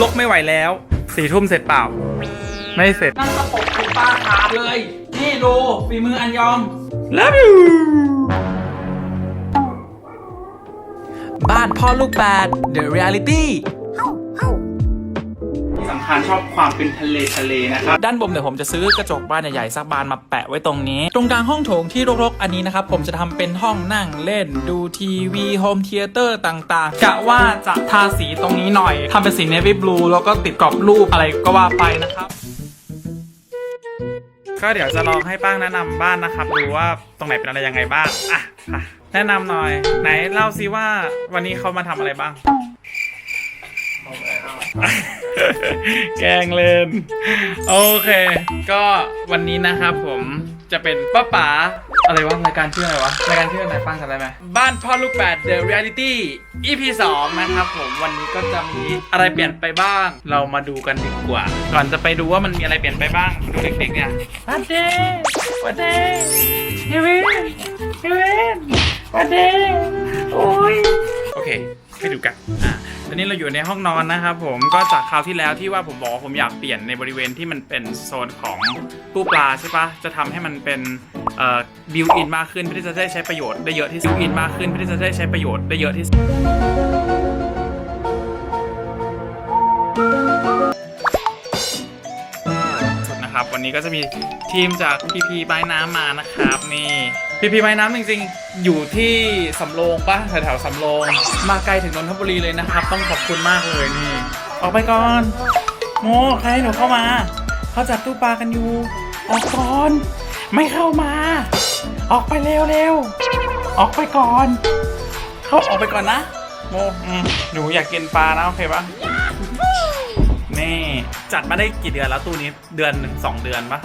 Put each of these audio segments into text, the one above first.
ลกไม่ไหวแล้วสี่ทุ่มเสร็จเปล่า ไม่เสร็จ นั่งกระปกคุณป้าขาดเลย นี่ดูฝีมืออันยอง love you บ้านพ่อลูกแปด The Reality คัญชอบความเป็นทะเลทะเลนะครับ ด้านบนเดี๋ยวผมจะซื้อกระจกบ้านใหญ่ๆสักบานมาแปะไว้ตรงนี้ ตรงกลางห้องโถงที่รกๆ อันนี้นะครับ ผมจะทำเป็นห้องนั่งเล่นดูทีวีโฮมเทเตอร์ต่างๆกะว่าจะทาสีตรงนี้หน่อยทำเป็นสีเนวี่บลูแล้วก็ติดกรอบรูปอะไรก็ว่าไปนะครับก็เดี๋ยวจะลองให้ป้างแนะนำบ้านนะครับดูว่าตรงไหนเป็นอะไรยังไงบ้างอะอะแนะนำหน่อย ไหนเล่าซิว่าวันนี้เขามาทำอะไรบ้าง แกล้งเล่น โอเค ก็วันนี้นะครับผมจะเป็นป้าป๋าอะไรวะรายการชื่ออะไรวะรายการชื่ออะไรป้างจำได้ไหมบ้านพ่อลูกแปด The Reality EP 2 นะครับผมวันนี้ก็จะมีอะไรเปลี่ยนไปบ้าง เรามาดูกันดีกว่า ก่อนจะไปดูว่ามันมีอะไรเปลี่ยนไปบ้างดูเด็กๆเนี่ยวันเดย์วันเดย์เฮเวนเฮเวนวันเดย์โอ้ยโอเคไปดูกันอะ ตอนนี้เราอยู่ในห้องนอนนะครับผมก็จากคราวที่แล้วที่ว่าผมบอกว่าผมอยากเปลี่ยนในบริเวณที่มันเป็นโซนของตู้ปลาใช่ปะจะทำให้มันเป็นเอ่อบิวอินมากขึ้นเพื่อที่จะได้ใช้ประโยชน์ได้เยอะที่สุดบิวอินมากขึ้นเพื่อที่จะได้ใช้ประโยชน์ได้เยอะที่สุดนะครับวันนี้ก็จะมีทีมจากพีพีไม้น้ำมานะครับนี่ พีพีไม้น้ำจริงๆ อยู่ที่สำโรงปะแถวๆสำโรงมาไกลถึงนนทบุรีเลยนะครับ ต้องขอบคุณมากเลยนี่ ออกไปก่อนโมใครให้หนูเข้ามา เขาจัดตู้ปลากันอยู่ ออกก่อน ไม่เข้ามา ออกไปเร็วเร็วๆออกไปก่อน เขาออกไปก่อนนะ โมอืมหนูอยากกินปลานะโอเคปะ นี่ จัดมาได้กี่เดือนแล้วตู้นี้เดือนหนึ่งสองเดือนปะ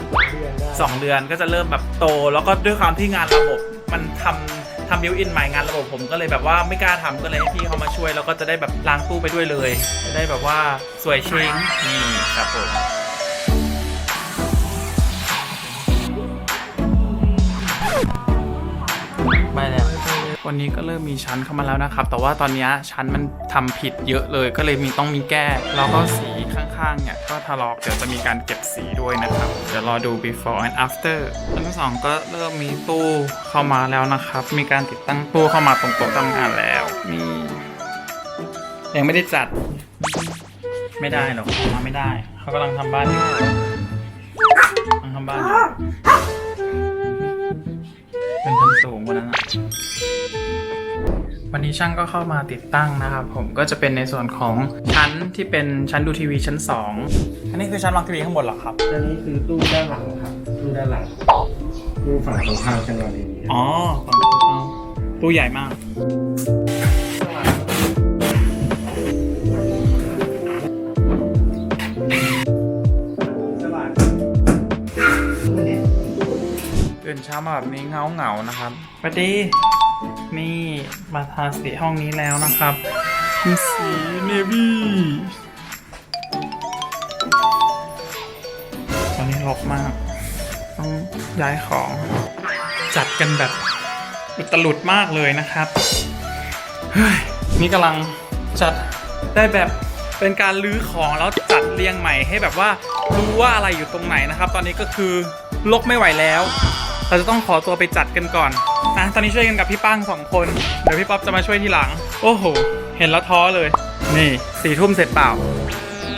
สองเดือนก็จะเริ่มแบบโต แล้วก็ด้วยความที่งานระบบมันทำทำบิวอินใหม่งานระบบผมก็เลยแบบว่าไม่กล้าทำก็เลยให้พี่เขามาช่วย แล้วก็จะได้แบบล้างตู้ไปด้วยเลย จะได้แบบว่าสวยเชิงนี่ครับผมไม่ วันนี้ก็เริ่มมีชั้นเข้ามาแล้วนะครับ แต่ว่าตอนนี้ชั้นมันทำผิดเยอะเลย ก็เลยมีต้องมีแก้ แล้วก็สีข้างๆเนี่ยก็ทะลอกเดี๋ยวจะมีการเก็บสีด้วยนะครับ เดี๋ยวรอดู before and after ชั้นสองก็เริ่มมีตู้เข้ามาแล้วนะครับ มีการติดตั้งตู้เข้ามาตรงโต๊ะทำงานแล้วนี่ยังไม่ได้จัด ไม่ได้หรอกมาไม่ได้ เขากำลังทำบ้านอยู่กำลังทำบ้านอยู่ เป็นชั้นสูงกว่านั้นอะวันนี้ช่างก็เข้ามาติดตั้งนะครับผมก็จะเป็นในส่วนของชั้นที่เป็นชั้นดูทีวีชั้น 2 อันนี้คือชั้นวางทีวีข้างบนเหรอครับอันนี้คือตู้ด้านหลังครับตู้ด้านหลังตู้ฝั่งตรงข้ามกันวันนี้อ๋อฝั่งตรงข้ามตู้ใหญ่มาก ตื่นเช้ามาแบบนี้เงาเงาๆนะครับสวัสดีนี่มาทาสีห้องนี้แล้วนะครับเป็นสีเนวี่ตอนนี้รกมาก ต้องย้ายของ จัดกันแบบอุตลุดมากเลยนะครับเฮ้ยนี่กำลังจัดได้แบบเป็นการลื้อของแล้วจัดเรียงใหม่ให้แบบว่ารู้ว่าอะไรอยู่ตรงไหนนะครับ ตอนนี้ก็คือลกไม่ไหวแล้ว เราจะต้องขอตัวไปจัดกันก่อนนะตอนนี้ช่วยกันกับพี่ป้างสองคน เดี๋ยวพี่ป๊อปจะมาช่วยทีหลัง โอ้โห เห็นแล้วท้อเลย นี่สี่ทุ่มเสร็จเปล่า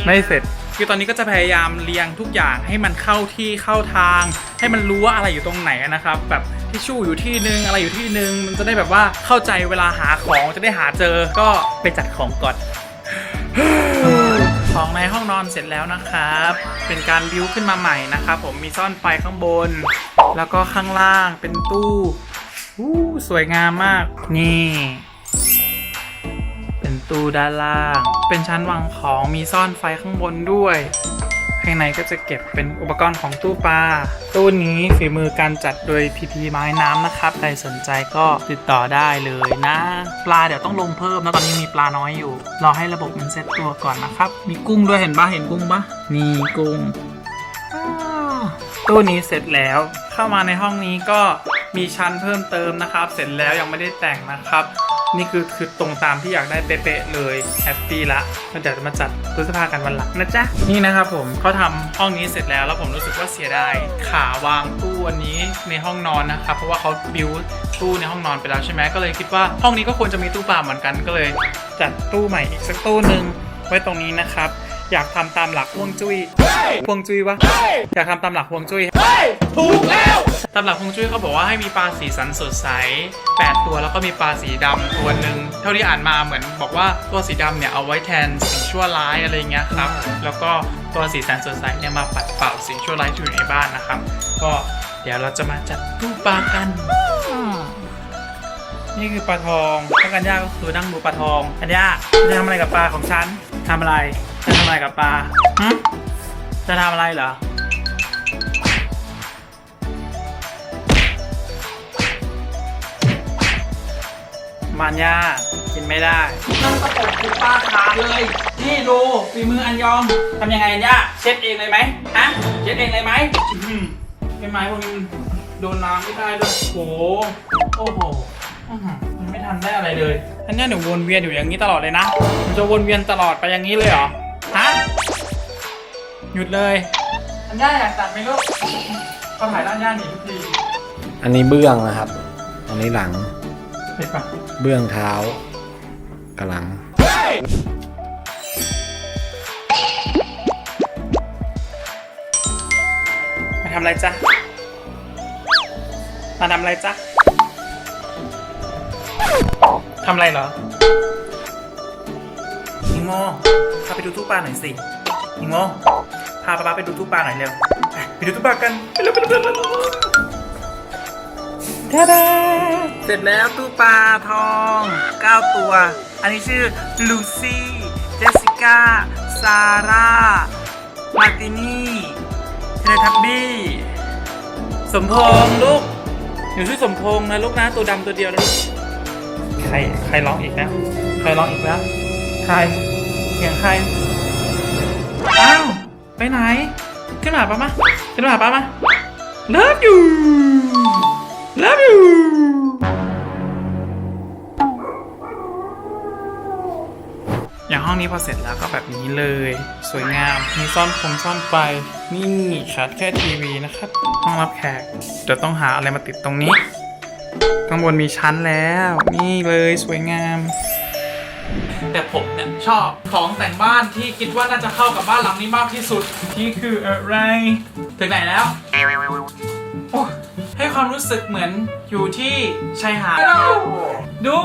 ไม่เสร็จ คือตอนนี้ก็จะพยายามเรียงทุกอย่างให้มันเข้าที่เข้าทาง ให้มันรู้ว่าอะไรอยู่ตรงไหนนะครับ แบบทิชชู่อยู่ที่นึงอะไรอยู่ที่นึง มันจะได้แบบว่าเข้าใจเวลาหาของจะได้หาเจอ ก็ไปจัดของก่อน ของในห้องนอนเสร็จแล้วนะครับ เป็นการบิวขึ้นมาใหม่นะครับผมมีซ่อนไฟข้างบน แล้วก็ข้างล่างเป็นตู้อู้สวยงามมาก นี่ เป็นตู้ด้านล่าง เป็นชั้นวางของมีซ่อนไฟข้างบนด้วย ข้างในก็จะเก็บเป็นอุปกรณ์ของตู้ปลา ตู้นี้ฝีมือการจัดโดยพีพีไม้น้ำนะครับ ใครสนใจก็ติดต่อได้เลยนะ ปลาเดี๋ยวต้องลงเพิ่มนะตอนนี้มีปลาน้อยอยู่ รอให้ระบบมันเซ็ตตัวก่อนนะครับ มีกุ้งด้วยเห็นปะเห็นกุ้งปะนี่กุ้งตู้นี้เสร็จแล้ว เข้ามาในห้องนี้ก็มีชั้นเพิ่มเติมนะครับ เสร็จแล้วยังไม่ได้แต่งนะครับ นี่คือคือตรงตามที่อยากได้เป๊ะๆเลยแฮปปี้ละมันจะมาจัดตู้เสื้อผ้ากันวันหลังนะจ๊ะ นี่นะครับผมเขาทำห้องนี้เสร็จแล้วแล้วผมรู้สึกว่าเสียดายขาวางตู้อันนี้ในห้องนอนนะครับเพราะว่าเขาบิวตู้ในห้องนอนไปแล้วใช่ไหมก็เลยคิดว่าห้องนี้ก็ควรจะมีตู้ปลาเหมือนกันก็เลย จัดตู้ใหม่อีกสักตู้หนึ่งไว้ตรงนี้นะครับ อยากทำตามหลักฮวงจุ้ยฮวงจุ้ยวะอยากทำตามหลักฮวงจุ้ยถูกแล้วตามหลักฮวงจุ้ยเขาบอกว่าให้มีปลาสีสันสดใส 8 ตัวแล้วก็มีปลาสีดำตัวหนึ่งเท่าที่อ่านมาเหมือนบอกว่าตัวสีดำเนี่ยเอาไว้แทนสิ่งชั่วร้ายอะไรเงี้ยครับ แล้วก็ตัวสีสันสดใสเนี่ยมาปัดเป่าสิ่งชั่วร้ายที่อยู่ในบ้านนะครับ ก็เดี๋ยวเราจะมาจัดตู้ปลากันนี่คือปลาทองถ้ากันย่าก็คือนั่งดูปลาทองกันย่าจะทำอะไรกับปลาของฉันทำอะไร จะทำอะไรกับปลาหึจะทำอะไรเหรอ มันย่ากินไม่ได้นั่งตะปบคุณป้าขาเลย นี่ดูฝีมืออันยองทำยังไงอันย่าเช็ดเองเลยไหมฮะ เช็ดเองเลยไหมอื้อหือเป็นไม้พวกนี้โดนน้ำไม่ได้ด้วยโอ้โห โอ้โหอื้อหือมันไม่ทันได้อะไรเลยอันเนี้ยหนูวนเวียนอยู่อย่างนี้ตลอดเลยนะหนูจะวนเวียนตลอดไปอย่างนี้เลยเหรอ ฮะ หยุดเลย อันย่าอยากตัดไหมลูกความหมายด้านย่าหนีทุกทีอันนี้เบื้องนะครับ อันนี้หลังเห็นปะเบื้องเท้ากับหลัง มาทำอะไรจ๊ะ มาทำอะไรจ๊ะทำอะไรเหรอนิ โมพาไปดูตู้ปลาหน่อยสินิโมพาป๊าไปดูตู้ปลาหน่อยเร็วไปดูตู้ปลากันไปเร็วไปเร็วไปเร็วทาดาเสร็จแล้วตู้ปลาทอง 9 ตัว อันนี้ชื่อลูซี่เจสสิก้าซาร่ามาร์ตินี่เทเลทับบี้สมพงษ์ลูกหนูชื่อสมพงษ์นะลูกนะตัวดำตัวเดียวนะลูกใครใครร้องอีกแล้วใครร้องอีกแล้วใคร เสียงใคร อ้าว ไปไหน ขึ้นมาป้ามาขึ้นมาป้ามา love you love you อย่างห้องนี้พอเสร็จแล้วก็แบบนี้เลย สวยงาม มีซ่อนคมซ่อนไฟ นี่ชัดแค่ทีวีนะครับ ห้องรับแขกเดี๋ยวต้องหาอะไรมาติดตรงนี้ ข้างบนมีชั้นแล้ว นี่เลยสวยงาม แต่ผมเนี่ยชอบของแต่งบ้านที่คิดว่าน่าจะเข้ากับบ้านหลังนี้มากที่สุดนี่คืออะไร ถึงไหนแล้วให้ความรู้สึกเหมือนอยู่ที่ชายหาดดู